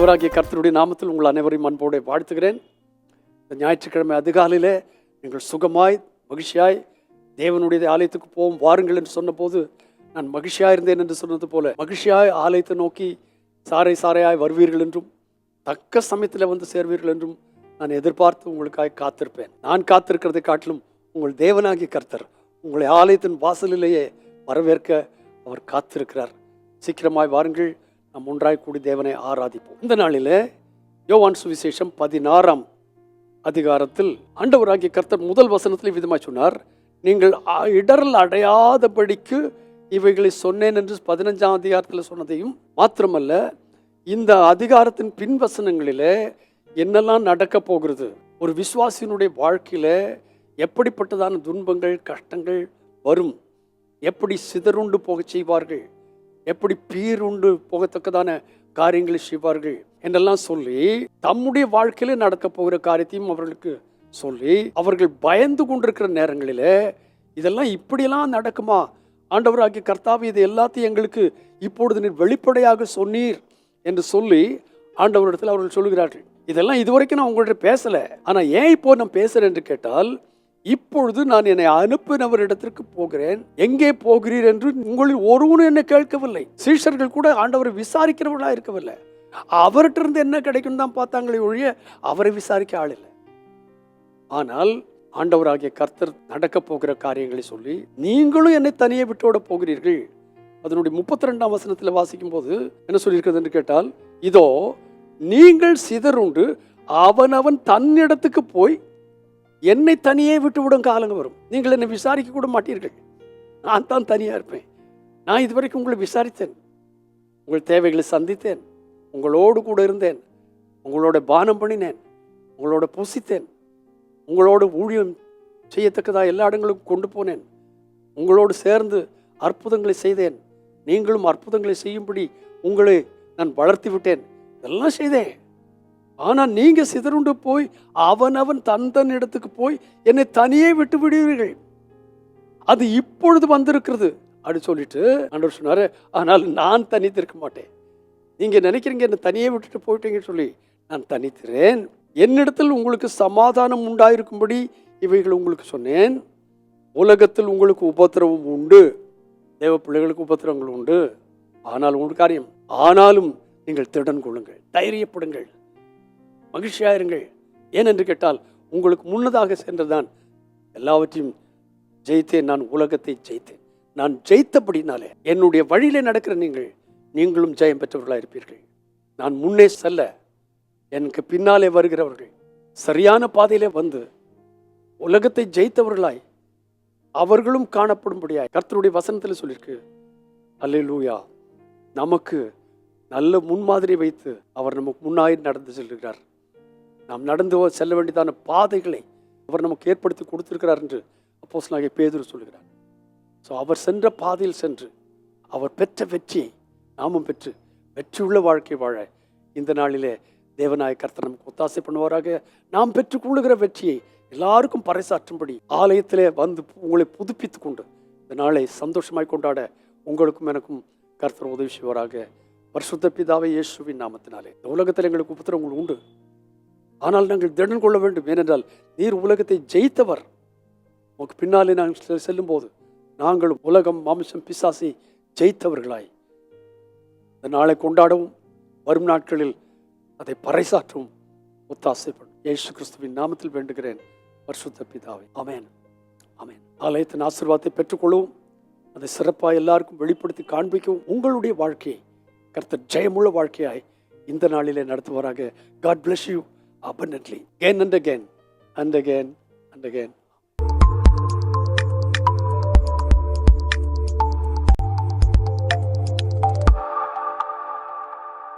ஆண்டவராகிய கர்த்தருடைய நாமத்தில் உங்கள் அனைவரையும் அன்போடு வாழ்த்துகிறேன். இந்த ஞாயிற்றுக்கிழமை அதிகாலையிலே நீங்கள் சுகமாய் மகிழ்ச்சியாய் தேவனுடைய ஆலயத்துக்கு போவோம் வாருங்கள் என்று சொன்னபோது நான் மகிழ்ச்சியாக இருந்தேன் என்று சொன்னது போல மகிழ்ச்சியாய் ஆலயத்தை நோக்கி சாறை சாறையாய் வருவீர்கள் என்றும் தக்க சமயத்தில் வந்து சேர்வீர்கள் என்றும் நான் எதிர்பார்த்து உங்களுக்காக காத்திருப்பேன். நான் காத்திருக்கிறதை காட்டிலும் உங்கள் தேவனாகிய கர்த்தர் உங்களை ஆலயத்தின் வாசலிலேயே வரவேற்க அவர் காத்திருக்கிறார். சீக்கிரமாய் வாருங்கள். நாம் ஒன்றாய் கூடி தேவனை ஆராதிப்போம். இந்த நாளிலே யோவான் சுவிசேஷம் பதினாறாம் அதிகாரத்தில் ஆண்டவராகிய கர்த்தர் முதல் வசனத்தில் விதமாக சொன்னார் நீங்கள் இடரல் அடையாதபடிக்கு இவைகளை சொன்னேன் என்று பதினஞ்சாம் அதிகாரத்தில் சொன்னதையும் மாத்திரமல்ல இந்த அதிகாரத்தின் பின்வசனங்களிலே என்னெல்லாம் நடக்க போகிறது ஒரு விசுவாசியினுடைய வாழ்க்கையில் எப்படிப்பட்டதான துன்பங்கள் கஷ்டங்கள் வரும் எப்படி சிதறுண்டு போகச் செய்வார்கள் எப்படி பீருண்டு போகத்தக்கதான காரியங்களை செய்வார்கள் என்றெல்லாம் சொல்லி தம்முடைய வாழ்க்கையில நடக்க போகிற காரியத்தையும் அவர்களுக்கு சொல்லி அவர்கள் பயந்து கொண்டிருக்கிற நேரங்களிலே இதெல்லாம் இப்படியெல்லாம் நடக்குமா? ஆண்டவராகிய கர்த்தாவே இது எல்லாத்தையும் எங்களுக்கு இப்பொழுது நீர் வெளிப்படையாக சொன்னீர் என்று சொல்லி ஆண்டவரிடத்தில் அவர்கள் சொல்லுகிறார்கள். இதெல்லாம் இதுவரைக்கும் நான் உங்கள்கிட்ட பேசல. ஆனால் ஏன் இப்போ நான் பேசுறேன் என்று கேட்டால் இப்பொழுது நான் என்னை அனுப்பினவரிடத்திற்கு போகிறேன். எங்கே போகிறீர் என்று உங்களில் ஒருவனும் என்னை கேட்கவில்லை. சீஷர்கள் கூட ஆண்டவரை விசாரிக்கிறவர்களாக இருக்கவில்லை. அவர்கிட்ட இருந்து என்ன கிடைக்கும் தான் பார்த்தாங்களே ஒழிய அவரை விசாரிக்க ஆள் இல்லை. ஆனால் ஆண்டவராகிய கர்த்தர் நடக்க போகிற காரியங்களை சொல்லி நீங்களும் என்னை தனியே விட்டோட போகிறீர்கள். அதனுடைய முப்பத்தி ரெண்டாம் வசனத்தில் வாசிக்கும் போது என்ன சொல்லியிருக்கிறது என்று கேட்டால் இதோ நீங்கள் சிதறுண்டு அவனவன் தன்னிடத்துக்கு போய் என்னை தனியே விட்டு விடும் காலங்க வரும். நீங்கள் என்னை விசாரிக்க கூட மாட்டீர்கள். நான் தான் தனியாக இருப்பேன். நான் இதுவரைக்கும் உங்களை விசாரித்தேன். உங்கள் தேவைகளை சந்தித்தேன். உங்களோடு கூட இருந்தேன். உங்களோட பானம் பண்ணினேன். உங்களோட புசித்தேன். உங்களோடு ஊழியம் செய்யத்தக்கதாக எல்லா இடங்களுக்கும் கொண்டு போனேன். உங்களோடு சேர்ந்து அற்புதங்களை செய்தேன். நீங்களும் அற்புதங்களை செய்யும்படி உங்களை நான் வளர்த்து விட்டேன். இதெல்லாம் செய்தேன். ஆனால் நீங்கள் சிதறுண்டு போய் அவனவன் தன் தன் இடத்துக்கு போய் என்னை தனியே விட்டு விடுவீர்கள். அது இப்பொழுது வந்திருக்கிறது அப்படி சொல்லிட்டு ஆண்டவர் சொன்னார் ஆனால் நான் தனித்திருக்க மாட்டேன். நீங்கள் நினைக்கிறீங்க என்னை தனியே விட்டுட்டு போயிட்டீங்கன்னு சொல்லி. நான் தனித்திறேன். என்னிடத்தில் உங்களுக்கு சமாதானம் உண்டாயிருக்கும்படி இவைகள் உங்களுக்கு சொன்னேன். உலகத்தில் உங்களுக்கு உபத்திரவம் உண்டு. தேவ பிள்ளைகளுக்கு உபத்திரவங்கள் உண்டு. ஆனால் ஒரு காரியம் ஆனாலும் நீங்கள் திடன் கொள்ளுங்கள் தைரியப்படுங்கள். மகிழ்ச்சியாயிருங்கள் ஏனென்று கேட்டால் உங்களுக்கு முன்னதாக சென்றுதான் எல்லாவற்றையும் ஜெயித்தேன். நான் உலகத்தை ஜெயித்தேன். நான் ஜெயித்தபடினாலே என்னுடைய வழியிலே நடக்கிற நீங்கள் நீங்களும் ஜெயம் பெற்றவர்களாக இருப்பீர்கள். நான் முன்னே செல்ல எனக்கு பின்னாலே வருகிறவர்கள் சரியான பாதையிலே வந்து உலகத்தை ஜெயித்தவர்களாய் அவர்களும் காணப்படும்படியாய் கர்த்தருடைய வசனத்தில் சொல்லியிருக்கு. அல்லேலூயா நமக்கு நல்ல முன்மாதிரி வைத்து அவர் நமக்கு முன்னாய் நடந்து செல்கிறார். நாம் நடந்து செல்ல வேண்டியதான பாதைகளை அவர் நமக்கு ஏற்படுத்தி கொடுத்திருக்கிறார் என்று அப்போஸ் அப்போஸ்தலனாகிய பேதுரு சொல்லுகிறார் ஸோ அவர் சென்ற பாதையில் சென்று அவர் பெற்ற வெற்றியை நாமும் பெற்று வெற்றியுள்ள வாழ்க்கை வாழ இந்த நாளிலே தேவநாய கர்த்தர் நமக்கு ஒத்தாசை பண்ணுவாராக. நாம் பெற்றுக்கொள்ளுகிற வெற்றியை எல்லாருக்கும் பறைசாற்றும்படி ஆலயத்திலே வந்து உங்களை புதுப்பித்துக் கொண்டு இந்த நாளை சந்தோஷமாய் கொண்டாட உங்களுக்கும் எனக்கும் கர்த்தர் உதவி செய்வாராக. பரிசுத்த பிதாவை இயேசுவின் நாமத்தினாலே. இந்த உலகத்தில் எங்களுக்கு உபத்திரங்கள் உண்டு. ஆனால் நாங்கள் திடன் கொள்ள வேண்டும். ஏனென்றால் நீர் உலகத்தை ஜெயித்தவர். உமக்கு பின்னாலே நாங்கள் செல்லும் செல்லும்போது நாங்களும் உலகம் மாம்சம் பிசாசை ஜெயித்தவர்களாய். இந்த நாளை கொண்டாடவும் வரும் நாட்களில் அதை பறைசாற்றவும் ஒத்தாசைப்படும் இயேசு கிறிஸ்துவின் நாமத்தில் வேண்டுகிறேன். பரிசுத்த பிதாவை அமேன் அமேன் ஆலயத்தின் ஆசீர்வாதத்தை பெற்றுக்கொள்ளவும் அதை சிறப்பாக எல்லாருக்கும் வெளிப்படுத்தி காண்பிக்கவும் உங்களுடைய வாழ்க்கையை கர்த்தர் ஜெயமுள்ள வாழ்க்கையாய் இந்த நாளிலே நடத்துவாராக. God bless you abundantly. Again and again and again and again